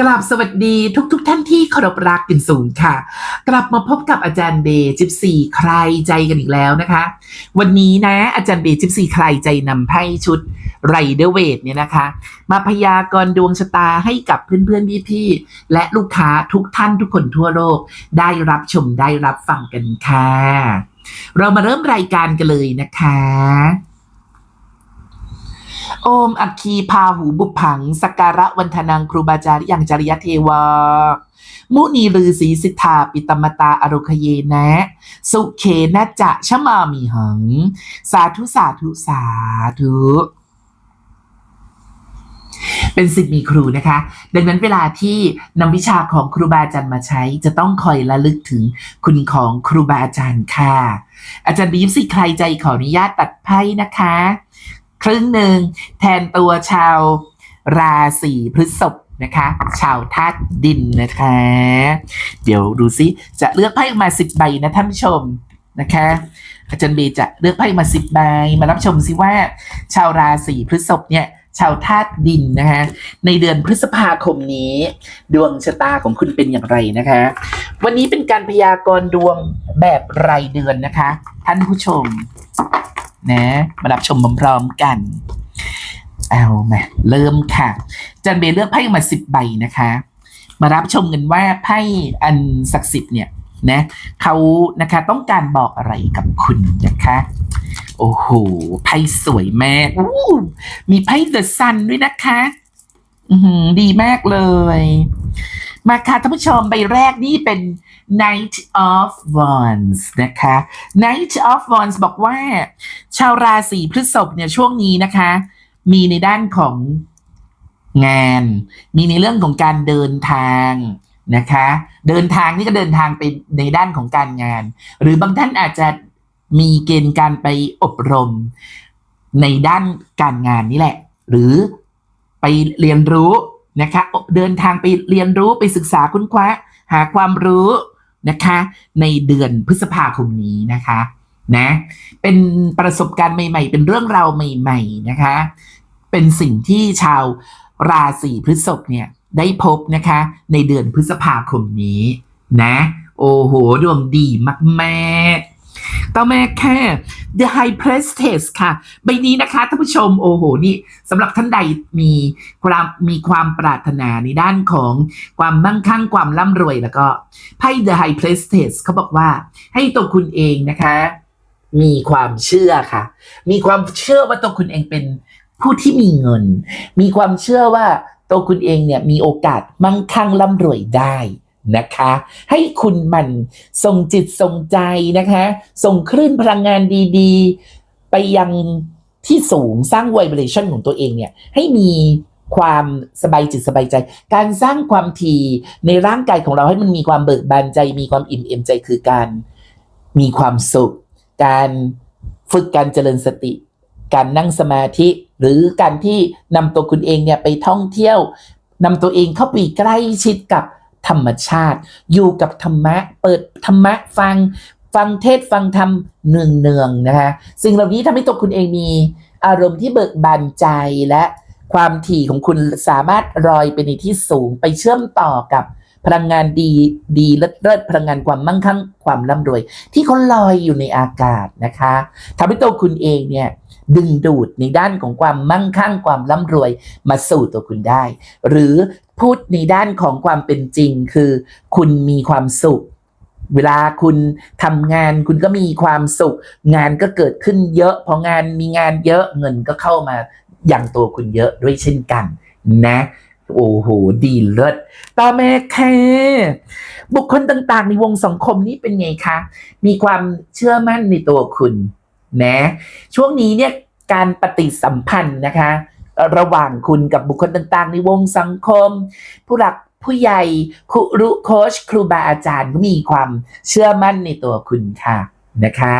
กราบสวัสดีทุกๆทท่านที่เคารพรักกันสูงค่ะ กลับมาพบกับอาจารย์เบย์จิบสี่ใครใจกันอีกแล้วนะคะ วันนี้นะอาจารย์เบย์จิบสี่ใครใจนำไพ่ชุดไรเดอร์เวทเนี่ยนะคะ มาพยากรณ์ดวงชะตาให้กับเพื่อนๆพี่ๆและลูกค้าทุกท่านทุกคนทั่วโลก ได้รับชมได้รับฟังกันค่ะ เรามาเริ่มรายการกันเลยนะคะ โอมอัคคีพาหูบุพผังสการะวันธนังครูบาจาริยังจริยเทวา มุนีลือสีสิทธาปิตมตาอรุคเยนะ สุเขนะจะชะมามีหัง สาธุสาธุสาธุเป็นสิทธิ์มีครูนะคะ ดังนั้นเวลาที่นำวิชาของครูบาอาจารย์มาใช้ จะต้องคอยระลึกถึงคุณของครูบาอาจารย์ค่ะ อาจารย์บีมสิใครใจขออนุญาตตัดไพ่นะคะ ครึ่งหนึ่งแทนตัวชาวราศีพฤษภนะคะ ชาวธาตุดินนะคะ เดี๋ยวดูซิจะเลือกไพ่มาสิบใบนะท่านผู้ชมนะคะ อาจารย์เบย์จะเลือกไพ่มาสิบใบมารับชมซิว่า ชาวราศีพฤษภเนี่ยชาวธาตุดินนะคะในเดือนพฤษภาคมนี้ ดวงชะตาของคุณเป็นอย่างไรนะคะ วันนี้เป็นการพยากรณ์ดวงแบบรายเดือนนะคะ ท่านผู้ชม นะ มารับชมพร้อมๆกัน เอามาเริ่มค่ะ จันเบเลือกไพ่มาสิบใบนะคะ มารับชมกันว่าไพ่อันศักดิ์สิทธิ์เนี่ยนะเขานะคะต้องการบอกอะไรกับคุณนะคะ โอ้โหไพ่สวยมากอู้มีไพ่เดอะซันด้วยนะคะดีมากเลย มาค่ะท่านผู้ชมใบแรกนี่เป็น Knight of Wands นะคะ Knight of Wands บอกว่า ชาวราศีพฤษภเนี่ยช่วงนี้นะคะ มีในด้านของงาน มีในเรื่องของการเดินทางนะคะ เดินทางนี่ก็เดินทางไปในด้านของการงาน หรือบางท่านอาจจะมีเกณฑ์การไปอบรมในด้านการงานนี่แหละ หรือไปเรียนรู้นะคะเดินทางไปเรียนรู้ไปศึกษาค้นคว้า หาความรู้นะคะ ในเดือนพฤษภาคมนี้นะคะ นะ เป็นประสบการณ์ใหม่ ๆ เป็นเรื่องราวใหม่ ๆนะคะ เป็นสิ่งที่ชาวราศีพฤษภเนี่ยได้พบนะคะ ในเดือนพฤษภาคมนี้นะ โอ้โห ดวงดีมากๆต่อมาค่ะ The High Priestess ค่ะ ใบนี้นะคะท่านผู้ชมโอ้โหนี่สำหรับท่านใดมีความมีความปรารถนาในด้านของความมั่งคั่งความร่ำรวยแล้วก็ไพ่ The High Priestess เขาบอกว่าให้ตัวคุณเองนะคะ มีความเชื่อค่ะ มีความเชื่อว่าตัวคุณเองเป็นผู้ที่มีเงิน มีความเชื่อว่าตัวคุณเองเนี่ยมีโอกาสมั่งคั่งร่ำรวยได้นะคะ ให้คุณมันส่งจิตส่งใจนะคะ ส่งคลื่นพลังงานดีๆ ไปยังที่สูงสร้างไวเบรชันของตัวเองเนี่ยให้มีความสบายจิตสบายใจ การสร้างความถี่ในร่างกายของเราให้มันมีความเบิกบานใจ มีความอิ่มเอมใจคือการมีความสุข การฝึกการเจริญสติ การนั่งสมาธิ หรือการที่นำตัวคุณเองเนี่ยไปท่องเที่ยวนำตัวเองเข้าไปใกล้ชิดกับธรรมชาติ อยู่กับธรรมะ เปิดธรรมะฟัง ฟังเทศฟังธรรมเนืองเนืองๆนะคะสิ่งเหล่านี้ทำให้ตัวคุณเองมีอารมณ์ที่เบิกบานใจและความถี่ของคุณสามารถลอยไปในที่สูงไปเชื่อมต่อกับ พลังงานดีดีเลิศเลิศพลังงานความมั่งคั่งความร่ำรวย ที่เขาลอยอยู่ในอากาศนะคะทำให้ตัวคุณเองเนี่ยดึงดูดในด้านของความมั่งคั่งความร่ำรวยมาสู่ตัวคุณได้ หรือพูดในด้านของความเป็นจริงคือ คุณมีความสุข เวลาคุณทำงานคุณก็มีความสุข งานก็เกิดขึ้นเยอะ พองานมีงานเยอะเงินก็เข้ามาอย่างตัวคุณเยอะด้วยเช่นกันนะ โอ้โห ดีเลิศต่อมาค่ะ บุคคลต่างๆ ในวงสังคมนี้เป็นไงคะ มีความเชื่อมั่นในตัวคุณนะ ช่วงนี้เนี่ยการปฏิสัมพันธ์นะคะ ระหว่างคุณกับบุคคลต่างๆ ในวงสังคม ผู้หลักผู้ใหญ่ครูรุโค้ชครูบาอาจารย์ก็มีความเชื่อมั่นในตัวคุณค่ะนะคะ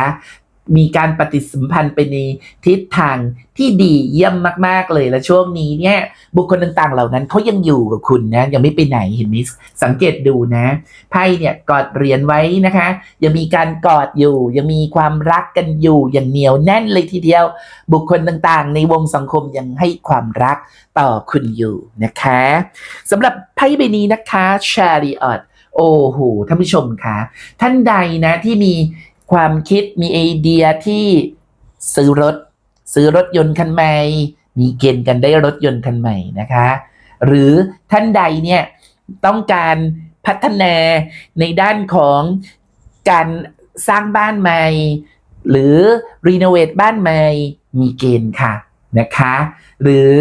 มีการปฏิสัมพันธ์ไปในทิศทางที่ดีเยี่ยมมาก ๆ เลยและช่วงนี้เนี่ย บุคคลต่างๆ เหล่านั้นเขายังอยู่กับคุณนะ ยังไม่ไปไหนเห็นไหมสังเกตดูนะไพ่เนี่ยกอดเหรียญไว้นะคะ ยังมีการกอดอยู่ ยังมีความรักกันอยู่อย่างเหนียวแน่นเลยทีเดียว บุคคลต่างๆ ในวงสังคมยังให้ความรักต่อคุณอยู่นะคะสำหรับไพ่ใบนี้นะคะ Chariot โอ้โหท่านผู้ชมคะท่านใดนะที่มี ความคิดมีไอเดียที่ซื้อรถ ซื้อรถยนต์คันใหม่ มีเกณฑ์กันได้รถยนต์คันใหม่นะคะ หรือท่านใดเนี่ยต้องการพัฒนาในด้านของการสร้างบ้านใหม่ หรือรีโนเวทบ้านใหม่มีเกณฑ์ค่ะนะคะ หรือ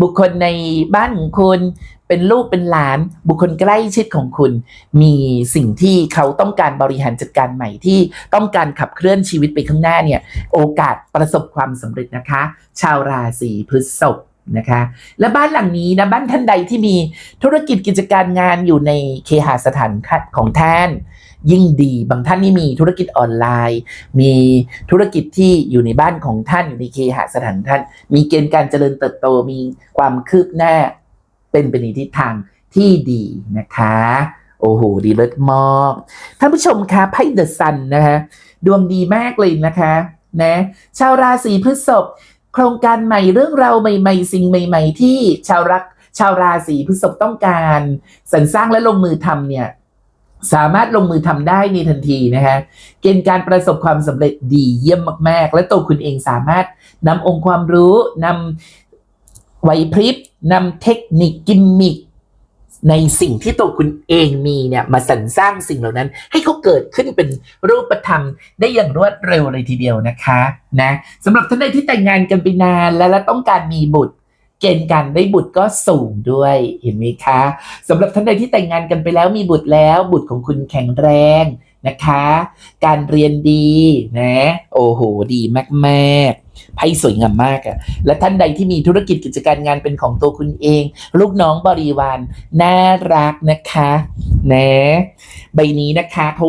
บุคคลในบ้านของคุณ เป็นลูกเป็นหลาน บุคคลใกล้ชิดของคุณ มีสิ่งที่เขาต้องการบริหารจัดการใหม่ที่ต้องการขับเคลื่อนชีวิตไปข้างหน้าเนี่ย โอกาสประสบความสำเร็จนะคะ ชาวราศีพฤษภนะคะและบ้านหลังนี้นะบ้านท่านใดที่มีธุรกิจกิจการงานอยู่ในเคหสถานของท่าน ยิ่งดีบางท่านนี่มีธุรกิจออนไลน์ มีธุรกิจที่อยู่ในบ้านของท่านอยู่ในเคหสถานท่าน มีเกณฑ์การเจริญเติบโตมีความคืบหน้า เป็นไปในทิศทางที่ดีนะคะโอ้โหดีเลิศมากท่านผู้ชมคะไพ่เดอะซันนะคะดวงดีมากเลยนะคะนะชาวราศีพฤษภโครงการใหม่เรื่องราวใหม่ ๆ สิ่งใหม่ ๆ ที่ชาวรักชาวราศีพฤษภต้องการสรรสร้างและลงมือทำเนี่ยสามารถลงมือทำได้ในทันทีนะคะเกณฑ์การประสบความสำเร็จดีเยี่ยมมาก ๆ และตัวคุณเองสามารถนำองค์ความรู้นำ ไหวพริบนำเทคนิคกิมมิคในสิ่งที่ตัวคุณเองมีเนี่ยมาสรรสร้างสิ่งเหล่านั้น ให้เขาเกิดขึ้นเป็นรูปธรรมได้อย่างรวดเร็วเลยทีเดียวนะคะนะสำหรับท่านใดที่แต่งงานกันไปนานแล้วและต้องการมีบุตร เกณฑ์การได้บุตรก็สูงด้วยเห็นไหมคะสำหรับท่านใดที่แต่งงานกันไปแล้วมีบุตรแล้ว บุตรของคุณแข็งแรง นะคะ การเรียนดีนะ โอ้โห ดีมากๆไพ่สวยงามมากอะและท่านใดที่มีธุรกิจกิจการงานเป็นของตัวคุณเอง ลูกน้องบริวารน่ารักนะคะนะใบนี้นะคะเขา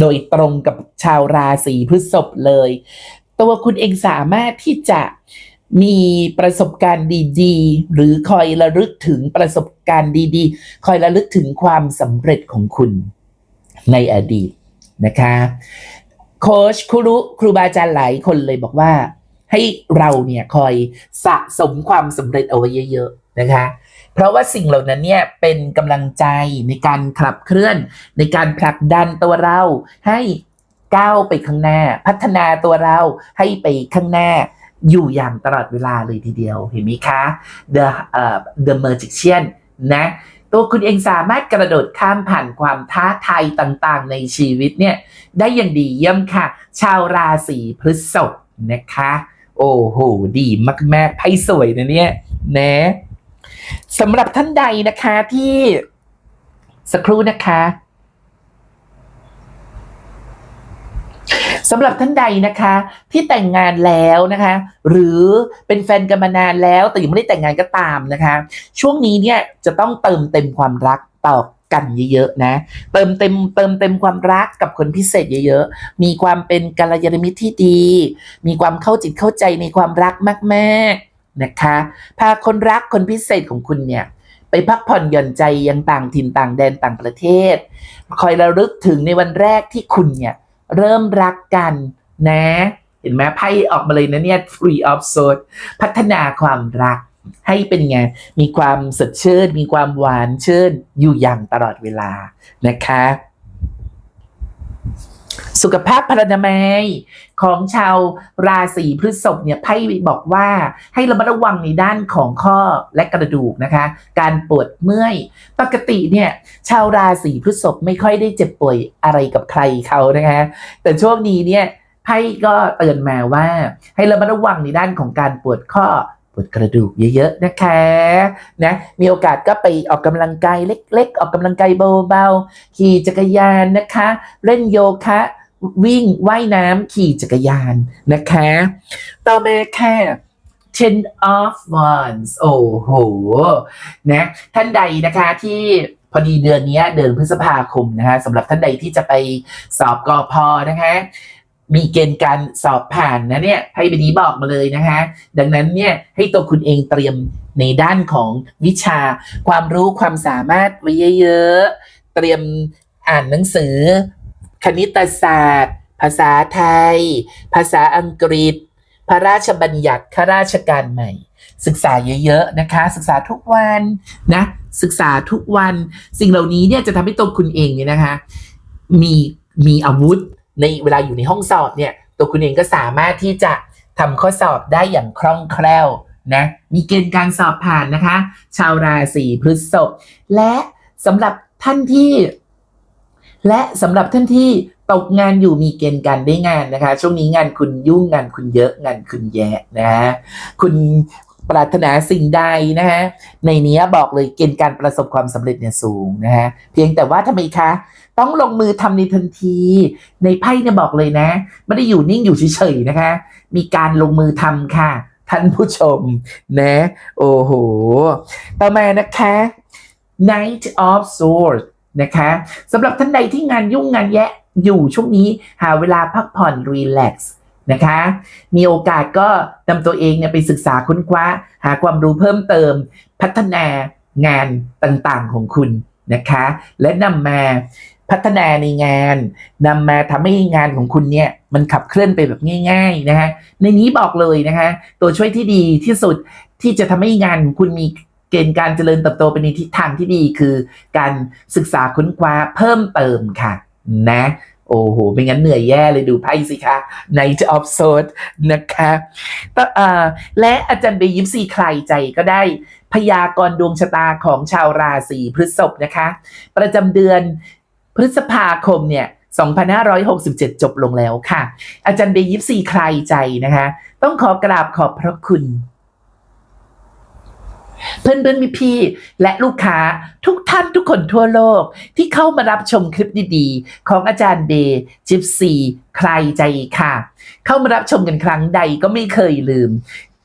โดยตรงกับชาวราศีพฤษภเลย ตัวคุณเองสามารถที่จะมีประสบการณ์ดีๆ หรือคอยระลึกถึงประสบการณ์ดีๆ คอยระลึกถึงความสำเร็จของคุณในอดีต นะคะโค้ชครูครูบาอาจารย์หลายคนเลยบอกว่า ให้เราเนี่ยคอยสะสมความสำเร็จเอาไว้เยอะ ๆ นะคะ เพราะว่าสิ่งเหล่านั้นเนี่ยเป็นกำลังใจในการขับเคลื่อน ในการผลักดันตัวเราให้ก้าวไปข้างหน้า พัฒนาตัวเราให้ไปข้างหน้าอยู่อย่างตลอดเวลาเลยทีเดียวเห็นไหมคะ The เอ่อ The Magician นะ ตัวคุณเองสามารถกระโดดข้ามผ่านความท้าทายต่างๆ ในชีวิตเนี่ยได้อย่างดีเยี่ยมค่ะ ชาวราศีพฤษภนะคะ โอ้โห ดีมากๆไพ่สวยนะเนี่ยนะสำหรับท่านใดนะคะที่สักครู่นะคะ สำหรับท่านใดนะคะ ที่แต่งงานแล้วนะคะ หรือเป็นแฟนกันมานานแล้วแต่ยังไม่ได้แต่งงานก็ตามนะคะ ช่วงนี้เนี่ยจะต้องเติมเต็มความรักต่อกันเยอะๆนะ เติมเต็มเติมเต็มความรักกับคนพิเศษเยอะๆ มีความเป็นกัลยาณมิตรที่ดี มีความเข้าจิตเข้าใจในความรักมากๆนะคะ พาคนรักคนพิเศษของคุณเนี่ยไปพักผ่อนหย่อนใจยังต่างถิ่นต่างแดนต่างประเทศ คอยระลึกถึงในวันแรกที่คุณเนี่ย เริ่มรักกันนะ เห็นไหมไพ่ออกมาเลยนะเนี่ย free of soul พัฒนาความรักให้เป็นไง มีความสดชื่น มีความหวานชื่นอยู่อย่างตลอดเวลานะคะ สุขภาพพรรณนามัยของชาวราศีพฤษภเนี่ยไพ่บอกว่าให้ระมัดระวังในด้านของข้อและกระดูกนะคะ การปวดเมื่อย ปกติเนี่ยชาวราศีพฤษภไม่ค่อยได้เจ็บป่วยอะไรกับใครเขานะคะแต่ช่วงนี้เนี่ยไพ่ก็เตือนมาว่า ให้ระมัดระวังในด้านของการปวดข้อปวดกระดูกเยอะๆนะคะนะมีโอกาสก็ไปออกกำลังกายเล็ก ๆ ออกกำลังกายเบาๆขี่จักรยานนะคะ เล่นโยคะ วิ่งว่ายน้ำขี่จักรยานนะคะ ต่อมาค่ะ ten of wands โอ้โห นะ ท่านใดนะคะที่พอดีเดือนนี้เดือนพฤษภาคมนะคะสำหรับท่านใดที่จะไปสอบกอพอนะคะมีเกณฑ์การสอบผ่านนะเนี่ยไพ่ใบนี้บอกมาเลยนะคะ ดังนั้นเนี่ยให้ตัวคุณเองเตรียมในด้านของวิชา ความรู้ความสามารถไว้เยอะๆ เตรียมอ่านหนังสือ คณิตศาสตร์ ภาษาไทย ภาษาอังกฤษ พระราชบัญญัติข้าราชการใหม่ ศึกษาเยอะๆนะคะ ศึกษาทุกวันนะศึกษาทุกวัน สิ่งเหล่านี้เนี่ยจะทำให้ตัวคุณเองเนี่ยนะคะมีมีอาวุธในเวลาอยู่ในห้องสอบเนี่ยตัวคุณเองก็สามารถที่จะทำข้อสอบได้อย่างคล่องแคล่วนะมีเกณฑ์การสอบผ่านนะคะ ชาวราศีพฤษภและสำหรับท่านที่ และสำหรับท่านที่ตกงานอยู่มีเกณฑ์การได้งานนะคะ ช่วงนี้งานคุณยุ่งงานคุณเยอะงานคุณแย่นะฮะคุณปรารถนาสิ่งใดนะฮะในนี้บอกเลยเกณฑ์การประสบความสำเร็จเนี่ยสูงนะฮะเพียงแต่ว่าทำไมคะ ต้องลงมือทำในทันที ในไพ่เนี่ยบอกเลยนะ ไม่ได้อยู่นิ่งอยู่เฉยๆนะคะ มีการลงมือทำค่ะ ท่านผู้ชมนะ โอ้โห ต่อมานะคะ Knight of Swords นะคะสำหรับท่านใดที่งานยุ่งงานแยะอยู่ช่วงนี้หาเวลาพักผ่อนรีแลกซ์นะคะ มีโอกาสก็นำตัวเองเนี่ยไปศึกษาค้นคว้า หาความรู้เพิ่มเติม พัฒนางานต่างๆของคุณนะคะ และนำมาพัฒนาในงานนำมาทำให้งานของคุณเนี่ยมันขับเคลื่อนไปแบบง่าย ๆนะคะในนี้บอกเลยนะคะ ตัวช่วยที่ดีที่สุดที่จะทำให้งานของคุณมี เกณฑ์การเจริญเติบโตไปในทิศทางที่ดีคือ การศึกษาค้นคว้าเพิ่มเติมค่ะนะโอ้โห ไม่งั้นเหนื่อยแย่เลยดูไพ่สิคะ Night of Swords นะคะต่อและอาจารย์เบยิปซีใครใจก็ได้พยากรณ์ดวงชะตาของชาวราศีพฤษภนะคะ ประจำเดือนพฤษภาคมเนี่ย 2567 จบลงแล้วค่ะ อาจารย์เบยิปซีใครใจนะคะ ต้องขอกราบขอบพระคุณ เพื่อนเพื่อนพี่ๆและลูกค้าทุกท่านทุกคนทั่วโลกที่เข้ามารับชมคลิปดีๆ ของอาจารย์เบย์จิปซีใครใจค่ะ เข้ามารับชมกันครั้งใดก็ไม่เคยลืม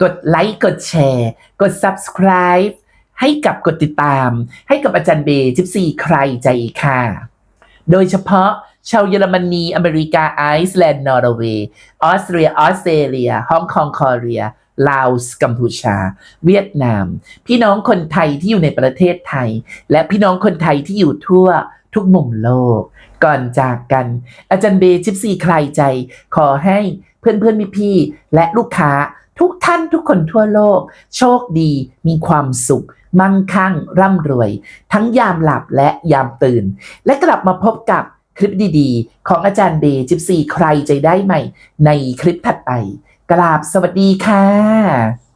กดไลค์ กดแชร์ กด subscribe ให้กับกดติดตาม ให้กับอาจารย์เบย์จิปซีใครใจค่ะ โดยเฉพาะชาวเยอรมนี อเมริกา ไอซ์แลนด์ นอร์เวย์ ออสเตรีย ออสเตรเลีย ฮ่องกง คอเรีย ลาวกัมพูชา เวียดนาม พี่น้องคนไทยที่อยู่ในประเทศไทย และพี่น้องคนไทยที่อยู่ทั่วทุกมุมโลก ก่อนจากกัน อาจารย์เบชิปซีใครใจ ขอให้เพื่อนเพื่อนพี่ๆและลูกค้าทุกท่านทุกคนทั่วโลก โชคดี มีความสุข มั่งคั่ง ร่ำรวย ทั้งยามหลับและยามตื่น และกลับมาพบกับคลิปดีๆ ของอาจารย์เบจิปซีใครใจได้ใหม่ ในคลิปถัดไป กราบสวัสดีค่ะ